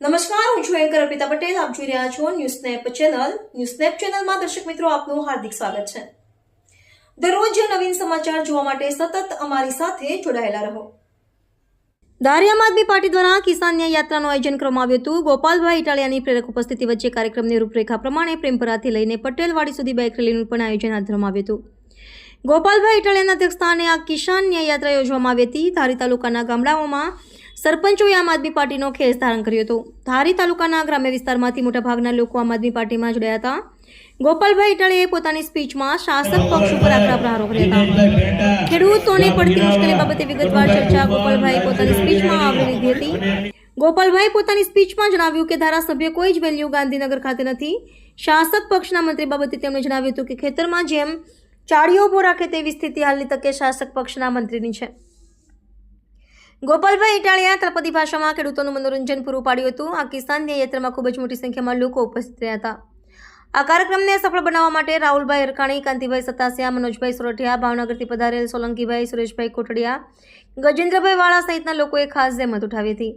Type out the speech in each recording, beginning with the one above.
નમસ્કાર, હું છું એન્કર અર્પિતા પટેલ. આપ જોઈ રહ્યા છો news snap channel. News snap ચેનલમાં દર્શક મિત્રો, આપનું હાર્દિક સ્વાગત છે. દરરોજ નવીન સમાચાર જોવા માટે સતત અમારી સાથે જોડાયેલા રહો. ધારી આમ આદમી પાર્ટી દ્વારા કિસાન ન્યાય યાત્રાનું આયોજન કરવામાં આવ્યું હતું. ગોપાલભાઈ ઇટાલિયાની પ્રેરક ઉપસ્થિતિ વચ્ચે કાર્યક્રમની રૂપરેખા પ્રમાણે પ્રેમપરાથી લઈને પટેલવાડી સુધી બાઇક રેલીનું પણ આયોજન હાથ ધરવામાં આવ્યું હતું. ગોપાલભાઈ ઇટાલિયાના અધ્યક્ષસ્થાને આ કિસાન ન્યાય યાત્રા યોજવામાં આવી હતી. ધારી તાલુકાના ગામડાઓમાં સરપંચોએ આમ આદમી પાર્ટીનો ખેસ ધારણ કર્યો હતો. ધારી તાલુકાના ગ્રામ્ય વિસ્તારમાંથી મોટાભાગના લોકો આમ આદમી પાર્ટીમાં જોડાયા હતા. ગોપાલભાઈ ઇટાળીએ પોતાની સ્પીચમાં શાસક પક્ષ ઉપર આકરા પ્રહારો કર્યા હતા. ખેડૂતોને પડતી મુશ્કેલી બાબતે વિગતવાર ચર્ચા ગોપાલભાઈ પોતાની સ્પીચમાં આવરી લીધી હતી. ગોપાલભાઈ પોતાની સ્પીચમાં જણાવ્યું કે ધારાસભ્ય કોઈ જ વેલ્યુ ગાંધીનગર ખાતે નથી. શાસક પક્ષના મંત્રી બાબતે તેમણે જણાવ્યું હતું કે ખેતરમાં જેમ ચાળીઓ ઊભો રાખે તેવી સ્થિતિ હાલની તકે શાસક પક્ષના મંત્રીની છે. ગોપાલભાઈ ઇટાળિયા તળપદી ભાષામાં ખેડૂતોનું મનોરંજન પૂરું પાડ્યું હતું. આ કિસાન યાત્રામાં ખૂબ જ મોટી સંખ્યામાં લોકો ઉપસ્થિત રહ્યા હતા. આ કાર્યક્રમને સફળ બનાવવા માટે રાહુલભાઈ અરકાણી કાંતિભાઈ સતાસિયા, મનોજભાઈ સોરઠિયા, ભાવનગરથી પધારેલ સોલંકીભાઈ, સુરેશભાઈ કોટડિયા ગજેન્દ્રભાઈ વાળા સહિતના લોકોએ ખાસ જહેમત ઉઠાવી હતી.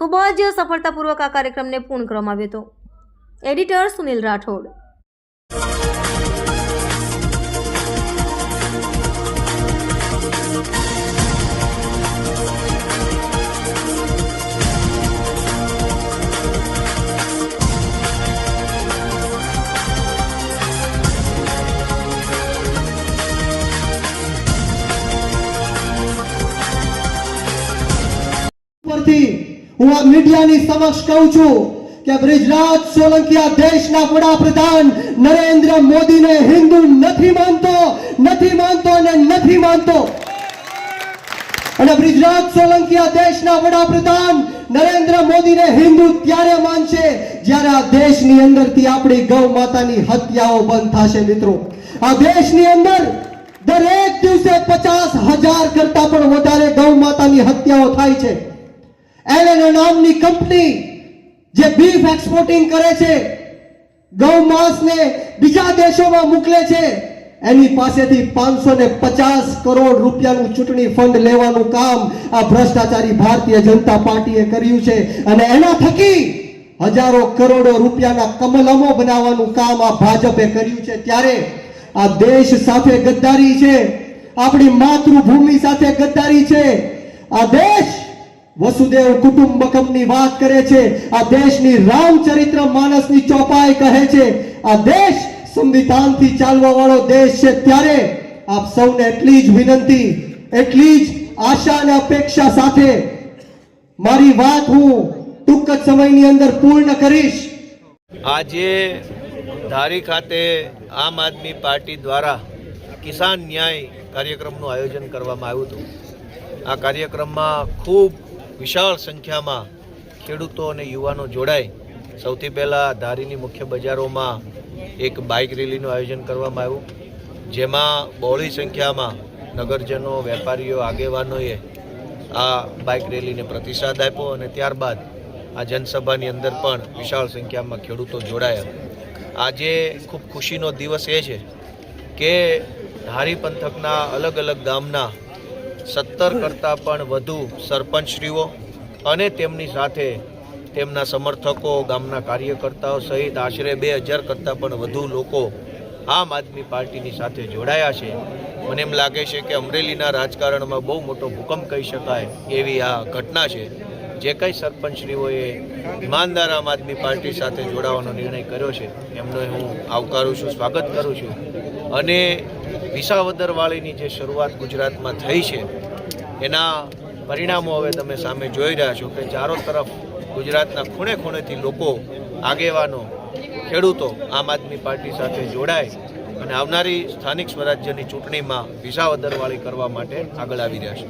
ખૂબ જ સફળતાપૂર્વક આ કાર્યક્રમને પૂર્ણ કરવામાં આવ્યો હતો. એડિટર સુનિલ રાઠોડ. હું મીડિયાની સમક્ષ કહું છું કે બ્રિજરાજ સોલંકિયા દેશના વડાપ્રધાન નરેન્દ્ર મોદીને હિન્દુ નથી માનતો નથી માનતો અને નથી માનતો. અને બ્રિજરાજ સોલંકિયા દેશના વડાપ્રધાન નરેન્દ્ર મોદીને હિન્દુ ત્યારે માનશે જ્યારે આ દેશની અંદરથી આપણી ગૌ માતાની હત્યાઓ બંધ થશે મિત્રો. આ દેશની અંદર દરેક દિવસે પચાસ હજાર કરતા પણ વધારે ગૌ માતાની હત્યાઓ થાય છે. નામની કંપની જે બીફ એક્સપોર્ટિંગ કરે છે, ગૌ માંસને બીજા દેશોમાં મોકલે છે, એની પાસેથી પાંચસો ને પચાસ કરોડ રૂપિયાનું ચૂંટણી ફંડ લેવાનું કામ આ ભ્રષ્ટાચારી ભારતીય જનતા પાર્ટીએ કર્યું છે. અને એના થકી હજારો કરોડો રૂપિયાના કમલમો બનાવવાનું કામ આ ભાજપે કર્યું છે. ત્યારે આ દેશ સાથે ગદ્દારી છે, આપણી માતૃભૂમિ સાથે ગદ્દારી છે. આ દેશ વસુદેવ કુટુંબકમની વાત કરે છે. આ દેશની રામચરિત્ર માનસની ચોપાઈ કહે છે. આ દેશ સંવિધાનથી ચાલવા વાળો દેશ છે ત્યારે આપ સૌને એટલી જ વિનંતી, એટલી જ આશા અને અપેક્ષા સાથે મારી વાત હું ટૂંક જ સમયની અંદર પૂર્ણ કરીશ. આજે ધારી ખાતે આમ આદમી પાર્ટી દ્વારા કિસાન ન્યાય કાર્યક્રમનું આયોજન કરવામાં આવ્યું હતું. આ કાર્યક્રમમાં ખૂબ વિશાળ સંખ્યામાં ખેડૂતો અને યુવાનો જોડાય. સૌથી પહેલાં ધારીની મુખ્ય બજારોમાં એક બાઇક રેલીનું આયોજન કરવામાં આવ્યું, જેમાં બહોળી સંખ્યામાં નગરજનો, વેપારીઓ, આગેવાનોએ આ બાઇક રેલીને પ્રતિસાદ આપ્યો અને ત્યારબાદ આ જનસભાની અંદર પણ વિશાળ સંખ્યામાં ખેડૂતો જોડાયા. આજે ખૂબ ખુશીનો દિવસ એ છે કે ધારી પંથકના અલગ અલગ ગામના સત્તર કરતાં પણ વધુ સરપંચશ્રીઓ અને તેમની સાથે તેમના સમર્થકો, ગામના કાર્યકર્તાઓ સહિત આશરે બે હજાર કરતાં પણ વધુ લોકો આમ આદમી પાર્ટીની સાથે જોડાયા છે. મને એમ લાગે છે કે અમરેલીના રાજકારણમાં બહુ મોટો ભૂકંપ કહી શકાય એવી આ ઘટના છે. જે કંઈ સરપંચશ્રીઓએ ઈમાનદાર આમ આદમી પાર્ટી સાથે જોડાવાનો નિર્ણય કર્યો છે, એમનો હું આવકારું છું, સ્વાગત કરું છું. અને વિસાવદરવાળીની જે શરૂઆત ગુજરાતમાં થઈ છે, એના પરિણામો હવે તમે સામે જોઈ રહ્યા છો કે ચારો તરફ ગુજરાતના ખૂણે ખૂણેથી લોકો, આગેવાનો, ખેડૂતો આમ આદમી પાર્ટી સાથે જોડાય અને આવનારી સ્થાનિક સ્વરાજ્યની ચૂંટણીમાં વિસાવદરવાળી કરવા માટે આગળ આવી રહ્યા છે.